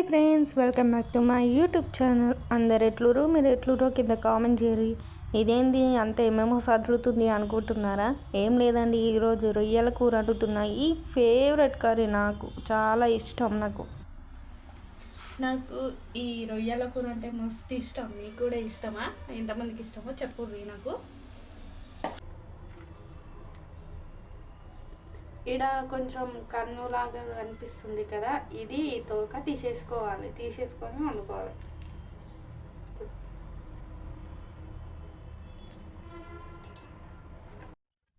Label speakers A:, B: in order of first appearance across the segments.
A: Hi friends welcome back to my YouTube channel. అందరు ఎట్లురు మీరు ఎట్లురో కింద కామెంట్ చేయరు ఇదేంది? అంత ఏమేమో సదురుతుంది అనుకుంటున్నారా? ఏం లేదండి ఈరోజు రొయ్యల కూర అడుగుతున్నా. ఈ ఫేవరెట్ కర్రీ నాకు చాలా ఇష్టం నాకు.
B: నాకు ఈ రొయ్యల కూర అంటే మస్తు ఇష్టం. మీకు కూడా ఇష్టమా? ఎంతమందికి ఇష్టమో చెప్పుర్రి నాకు. ఇడ కొంచెం కన్నులాగా కనిపిస్తుంది కదా ఇది తోక తీసేసుకోవాలి తీసేసుకొని వండుకోవాలి.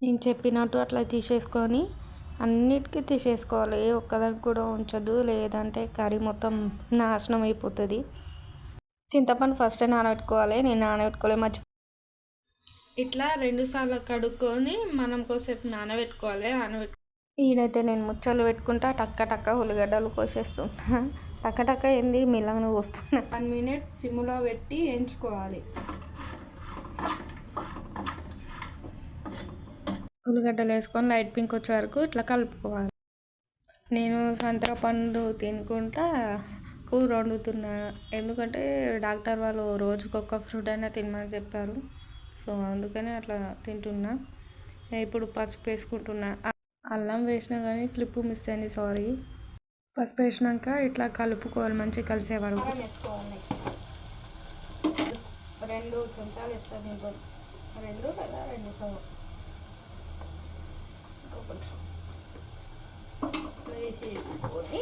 A: నేను చెప్పినట్టు అట్లా తీసేసుకొని అన్నిటికీ తీసేసుకోవాలి ఏ ఒక్కదానికి కూడా ఉంచదు లేదంటే కర్రీ మొత్తం నాశనం అయిపోతుంది. చింతపండు ఫస్ట్ నానబెట్టుకోవాలి నేను నానబెట్టుకోలే మర్చి
B: ఇట్లా రెండు సార్లు కడుక్కొని మనం కోసేపు నానబెట్టుకోవాలి నానబెట్టు
A: ఈడైతే నేను ముచ్చలు పెట్టుకుంటా టక్క టక్క ఉల్లిగడ్డలు కోసేస్తున్నా టక్క టక్క ఏంది? మిల్లంగా కోస్తున్నా.
B: వన్ మినిట్ సిమ్లో పెట్టి ఎంచుకోవాలి.
A: ఉల్లిగడ్డలు వేసుకొని లైట్ పింక్ వచ్చే వరకు ఇట్లా కలుపుకోవాలి. నేను సంతర పండు తినుకుంటా కూర వండుతున్నా. ఎందుకంటే డాక్టర్ వాళ్ళు రోజుకి ఒక్క ఫ్రూట్ అయినా తినమని చెప్పారు. సో అందుకనే అట్లా తింటున్నా. ఇప్పుడు పసుపు వేసుకుంటున్నా. అల్లం వేసినా కానీ క్లిప్ మిస్ అయింది సారీ. పసుపు వేసినాక ఇట్లా కలుపుకోవాలి మంచిగా కలిసే వరకు.
B: వేసుకోవాలి రెండు చెంచాలు వేస్తాను రెండు లేదా రెండు సగం కొంచెం. వేసి వేసుకొని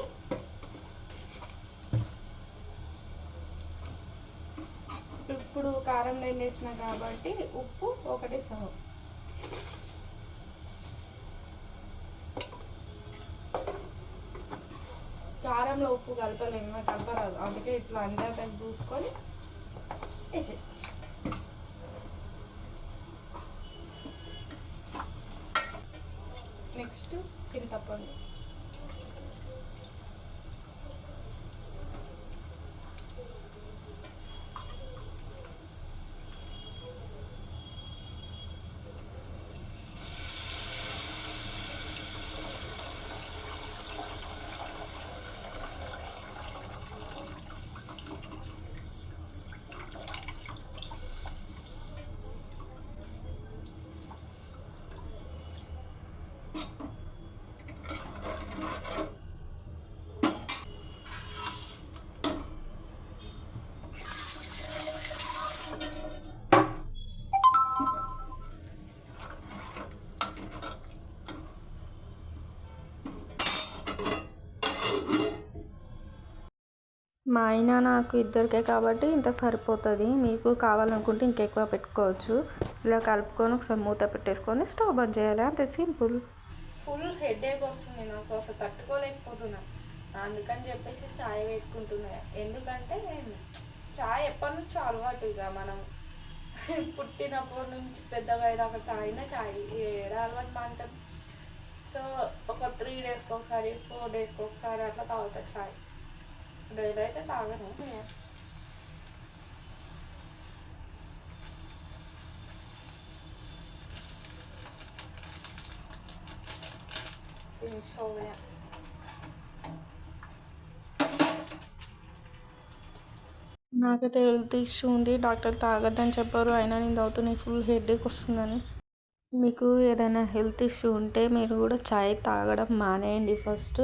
B: ఇప్పుడు కారం రెండు వేసిన కాబట్టి ఉప్పు ఒకటి సగం. కారంలో ఉప్పు కలపలేము కలపరాదు. అందుకే ఇట్లా అందరికీ చూసుకొని వేసేస్తాం. నెక్స్ట్ చింతపండు.
A: మా ఆయన నాకు ఇద్దరికే కాబట్టి ఇంత సరిపోతుంది. మీకు కావాలనుకుంటే ఇంకెక్కువ పెట్టుకోవచ్చు. ఇలా కలుపుకొని ఒకసారి మూత పెట్టేసుకొని స్టవ్ బంద్ చేయాలి. అంతే సింపుల్.
B: ఫుల్ హెడేక్ వస్తుంది నాకు అసలు తట్టుకోలేకపోతున్నా. అందుకని చెప్పేసి చాయ్ పెట్టుకుంటున్నా. ఎందుకంటే చాయ్ ఎప్పటి నుంచో అలవాటు ఇక మనం. పుట్టినప్పటి నుంచి పెద్దగా అయ్యేదాకా తాగిన చాయ్ ఏడ అలవాటు మాంటది సో ఒక త్రీ డేస్కి ఒకసారి ఫోర్ డేస్కి ఒకసారి అట్లా తాగుతా చాయ్. ఇదైతే తాగను Fin show det.
A: నాకైతే హెల్త్ ఇష్యూ ఉంది. డాక్టర్ తాగద్దని చెప్పారు. అయినా నేను తాగుతున్నాయి ఫుల్ హెడ్ఏక్ వస్తుందని. మీకు ఏదైనా హెల్త్ ఇష్యూ ఉంటే మీరు కూడా చాయ్ తాగడం మానేయండి ఫస్ట్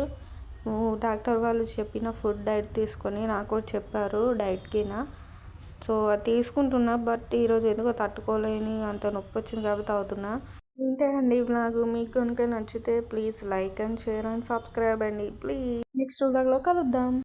A: డాక్టర్ వాళ్ళు చెప్పిన ఫుడ్ డైట్ తీసుకొని నాకు కూడా చెప్పారు డైట్కినా సో అది తీసుకుంటున్నా బట్ ఈరోజు ఎందుకో తట్టుకోలేని అంత నొప్పి వచ్చింది కాబట్టి అవుతున్నా. ఇంతే అండి బ్లాగ్. మీకు కనుక నచ్చితే please like and share and subscribe అండి. ప్లీజ్ నెక్స్ట్ బ్లాగ్లో కలుద్దాం.